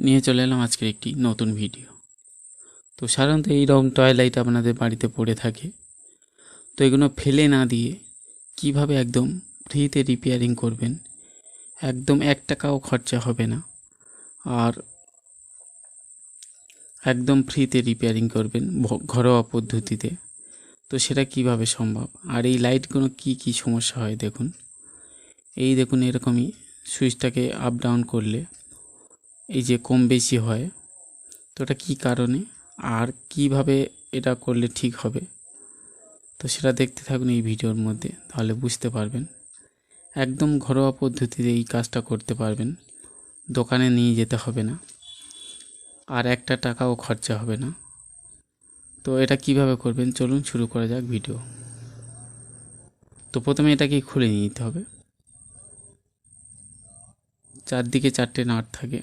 নিয়ে চলে এলাম আজকের একটি নতুন ভিডিও। তো সাধারণত এইরকম টয়লাইট আপনাদের বাড়িতে পড়ে থাকে। তো এগুলো ফেলে না দিয়ে কীভাবে একদম ফ্রিতে রিপেয়ারিং করবেন? একদম এক টাকাও খরচা হবে না। আর একদম ফ্রিতে রিপেয়ারিং করবেন ঘরোয়া পদ্ধতিতে। তো সেটা কীভাবে সম্ভব? আর এই লাইটগুলো কি কি সমস্যা হয় দেখুন। এই দেখুন এরকমই সুইচটাকে আপ ডাউন করলে এই যে কম বেশি হয়, তো এটা কী কারণে? আর কীভাবে এটা করলে ঠিক হবে? তো সেটা দেখতে থাকুন এই ভিডিওর মধ্যে, তাহলে বুঝতে পারবেন। একদম ঘরোয়া পদ্ধতিতে এই কাজটা করতে পারবেন। দোকানে নিয়ে যেতে হবে না। আর একটা টাকাও খরচা হবে না। তো এটা কীভাবে করবেন? চলুন শুরু করা যাক ভিডিও। তো প্রথমে এটাকে খুলে নিতে হবে। চারদিকে চারটে নাট থাকে।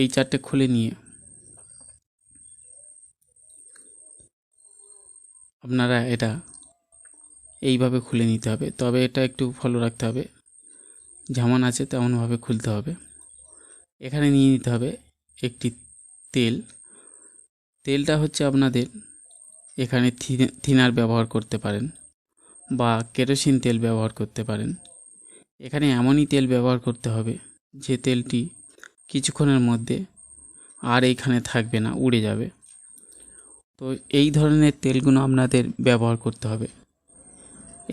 এই চারটে খুলে নিয়ে। আপনারা এটা এইভাবে খুলে নিতে হবে। তবে এটা একটু ফলো রাখতে হবে। যেমন আছে তেমনভাবে খুলতে হবে। এখানে নিয়ে নিতে হবে একটি তেল। তেলটা হচ্ছে আপনাদের এখানে থিনার ব্যবহার করতে পারেন বা কেরোসিন তেল ব্যবহার করতে পারেন। এখানে এমনই তেল ব্যবহার করতে হবে যে তেলটি কিছুক্ষণের মধ্যে আর এইখানে থাকবে না, উড়ে যাবে। তো এই ধরনের তেলগুলো আপনাদের ব্যবহার করতে হবে।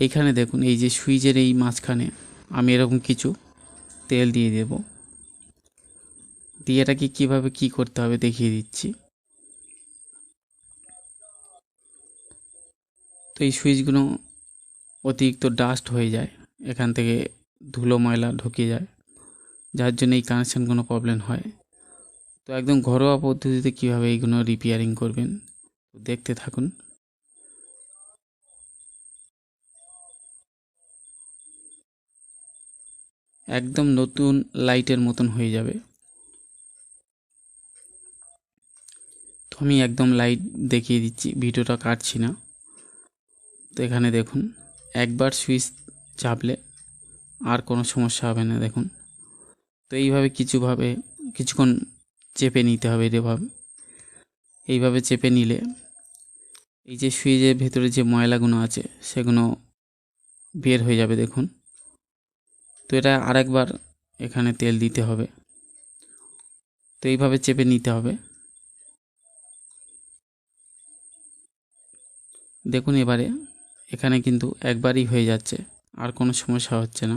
এইখানে দেখুন, এই যে সুইচের এই মাঝখানে আমি এরকম কিছু তেল দিয়ে দেব। দিয়ে এটাকে কীভাবে কী করতে হবে দেখিয়ে দিচ্ছি। তো এই সুইচগুলো অতিরিক্ত ডাস্ট হয়ে যায়, এখান থেকে ধুলো ময়লা ঢুকে যায়। যার জন্য এই কানেকশান কোনো প্রবলেম হয়। তো একদম ঘরোয়া পদ্ধতিতে কীভাবে এইগুলো রিপেয়ারিং করবেন, দেখতে থাকুন। একদম নতুন লাইটের মতন হয়ে যাবে। তো আমি একদম লাইট দেখিয়ে দিচ্ছি, ভিডিওটা কাটছি না। তো এখানে দেখুন, একবার সুইচ চাপলে আর কোনো সমস্যা হবে না, দেখুন। তো এইভাবে কিছুভাবে কিছুক্ষণ চেপে নিতে হবে এভাবে এইভাবে চেপে নিলে এই যে সুইচের ভেতরে যে ময়লাগুলো আছে সেগুলো বের হয়ে যাবে দেখুন। তো এটা আরেকবার এখানে তেল দিতে হবে। তো এইভাবে চেপে নিতে হবে। দেখুন এবারে এখানে কিন্তু একবারই হয়ে যাচ্ছে, আর কোনো সমস্যা হচ্ছে না।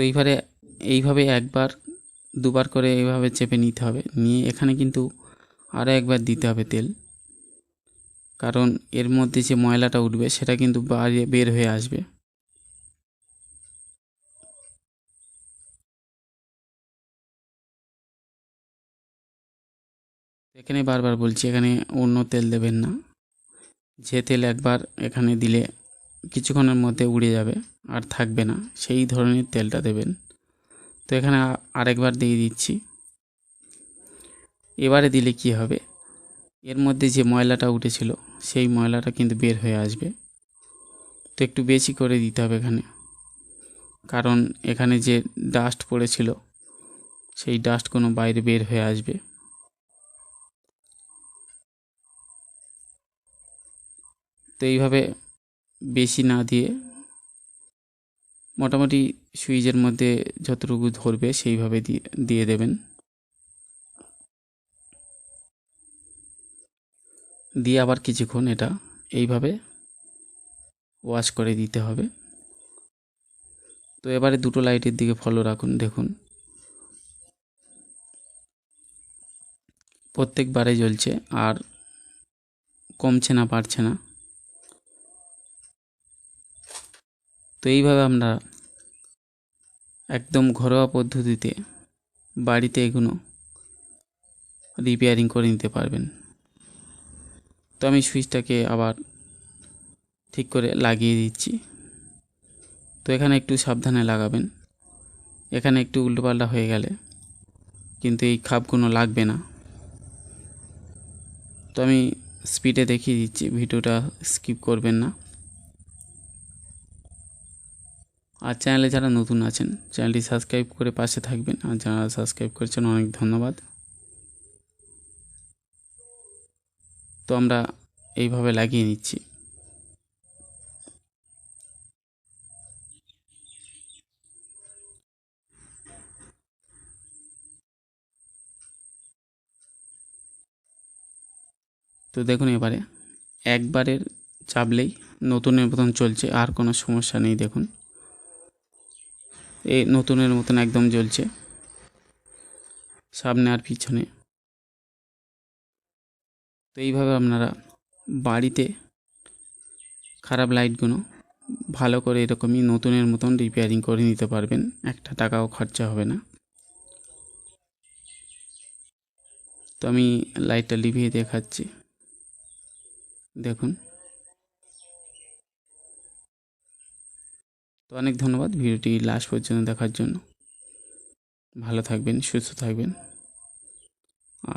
এইবারে এইভাবে একবার, দুবার করে এইভাবে চেপে নিতে হবে। নিয়ে এখানে কিন্তু আরও একবার দিতে হবে তেল। কারণ এর মধ্যে যে ময়লাটা উঠবে, সেটা কিন্তু বাইরে বের হয়ে আসবে। এখানে বারবার বলছি, এখানে অন্য তেল দেবেন না। যে তেল একবার এখানে দিলে কিছুক্ষণের মধ্যে উড়ে যাবে আর থাকবে না। সেই ধরনের তেলটা দেবেন। তো এখানে আরেকবার দিয়ে দিচ্ছি। এবারে দিলে কি হবে? এর মধ্যে যে ময়লাটা উঠেছিল, সেই ময়লাটা কিন্তু বের হয়ে আসবে। তো একটু বেশি করে দিতে হবে এখানে। কারণ এখানে যে ডাস্ট পড়েছিল, সেই ডাস্ট কোনো বাইরে বের হয়ে আসবে। তো এইভাবে বেশি না দিয়ে মোটামুটি সুইচের মধ্যে যতটুকু ধরবে সেইভাবে দিয়ে দিয়ে দেবেন। দিয়ে আবার কিছুক্ষণ এটা এইভাবে ওয়াশ করে দিতে হবে। তো এবারে দুটো লাইটের দিকে ফলো রাখুন, দেখুন। প্রত্যেকবারে জ্বলছে আর কমছে না পারছে না। তো এইভাবে আমরা একদম ঘরোয়া পদ্ধতিতে বাড়িতে এগুলো রিপেয়ারিং করে নিতে পারবেন। তো আমি সুইচটাকে আবার ঠিক করে লাগিয়ে দিচ্ছি। তো এখানে একটু সাবধানে লাগাবেন। এখানে একটু উল্টোপাল্টা হয়ে গেলে কিন্তু এই খাপগুলো লাগবে না। তো আমি স্পিডে দেখিয়ে দিচ্ছি, ভিডিওটা স্কিপ করবেন না। আর চ্যানেলে যারা নতুন আছেন, চ্যানেলটি সাবস্ক্রাইব করে পাশে থাকবেন। আর যারা সাবস্ক্রাইব করেছেন, অনেক ধন্যবাদ। তো আমরা এইভাবে লাগিয়ে নিচ্ছি। তো দেখুন এবারে, একবারের চাপলেই নতুনের মতন চলছে, আর কোনো সমস্যা নেই দেখুন। এই নতুনের মতন একদম জ্বলছে। সামনে আর পিছনে। তো এইভাবে আপনারা বাড়িতে খারাপ লাইটগুলো ভালো করে এরকমই নতুনের মতন রিপেয়ারিং করে নিতে পারবেন। একটা টাকাও খরচা হবে না। তো আমি লাইটটা লিভিয়ে দেখাচ্ছি। দেখুন। তো অনেক ধন্যবাদ ভিডিওটি লাস্ট পর্যন্ত দেখার জন্য। ভালো থাকবেন, সুস্থ থাকবেন।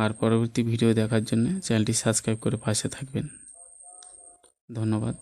আর পরবর্তী ভিডিও দেখার জন্য চ্যানেলটি সাবস্ক্রাইব করে পাশে থাকবেন। ধন্যবাদ।